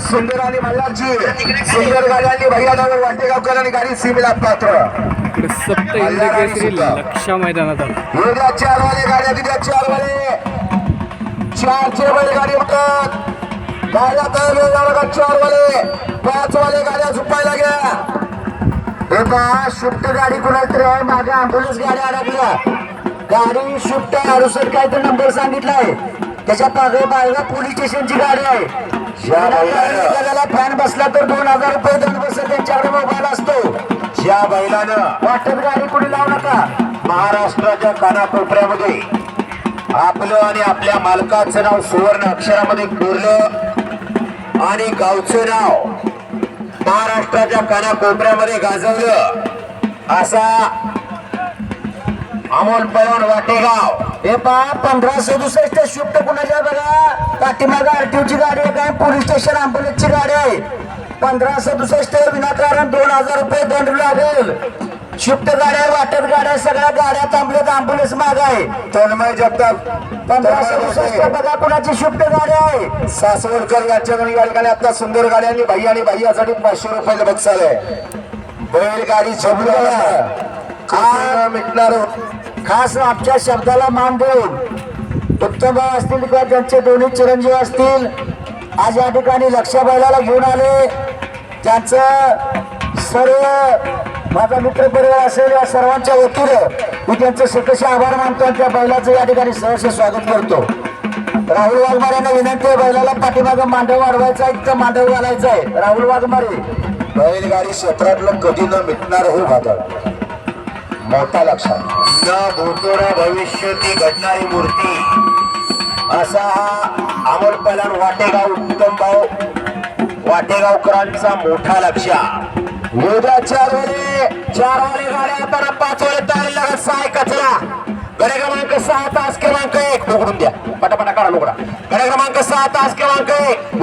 सुंदर आणि मल्हारची सुंदर गाडी आणली भैयानगर वाटेगावकर आणि गाडी सीमेला पात्र. सप्त इंद्र केसरी लक्षा मैदानात उद्या चार वाले गाड्या तिथे चार वाले चारचे बैल गाडी म्हणतात गाड्या तयार झाल्या का चार वाले पाच वाले गाड्या झुपायला घ्या हे पहा शिफ्ट गाडी कुणाला तरी आहे? मागे अँब्युलन्स गाडी अडकल्या. गाडी शिफ्ट अनुसार काय तर नंबर सांगितलाय. त्याच्या बाळगा पोलीस स्टेशनची गाडी आहे. फॅन बसला तर दोन हजार रुपये दंड बसेल त्यांच्याकडे मोबाईल असतो. ज्या बैलानं वाटत गाडी कुठे लावू नका. महाराष्ट्राच्या कानाकोपऱ्यामध्ये आपलं आणि आपल्या मालकाचं नाव सुवर्ण अक्षरामध्ये कोरलं आणि गावचं नाव महाराष्ट्राच्या कानाकोपऱ्यामध्ये गाजवलं. असा अमोल पवन वाटेगाव. हे पहा पंधरा सदुसष्ट शिफ्ट कुणाच्या बघा? पाठीमागा आरटीओची गाडी आहे काय? पोलीस स्टेशन अँब्युलन्सची गाडी आहे. पंधरा सदुसष्ट विनाकारण दोन हजार रुपये दंड लागेल. शिफ्ट गाड्या वाटत गाड्या सगळ्या गाड्या थांबल्यात अँब्युलन्स माग आहे. तन्मय जगताप. पंधरा सदुसष्ट बघा कुणाची शिफ्ट गाडी आहे. सासवडकर यांच्या गाडी आता सुंदर गाडी आणि भाई आणि भाईयासाठी पाचशे रुपयाला बक्षाल आहे बैलगाडी झोपला मिटणार खास आमच्या शब्दाला मान देऊन उत्तम असतील किंवा त्यांचे दोन्ही चिरंजीव असतील आज या ठिकाणी लक्ष बैलाला घेऊन आले. त्यांचं सर्व माझा मित्र परिवार असेल या सर्वांच्या वतीनं मी त्यांचं सकश आभार मानतो आणि त्या बैलाचं या ठिकाणी सहर्ष स्वागत करतो. राहुल वाघमारेंना विनंती आहे बैलाला पाठीमागं मांडव वाढवायचा आहे तिथं मांडव घालायचा आहे. राहुल वाघमारे बैलगाडी क्षेत्रातलं कधी न मिटणार हे वादळ. मोठा लक्षात. न भूतोरा भविष्य ती घडणारी मूर्ती. असा हा अमोल पलान वाटेगाव उत्तम भाऊ. वाटेगावकरांचा मोठा लक्ष उद्या चार वाले चार वाले गाड्या येताना पाच वाले तयारी लागत सहा कचरा. गडे क्रमांक सहा तास क्रमांक एक. उघडून द्या. पटापटा काढा लोकडा गडे क्रमांक सहा तास क्रमांक एक.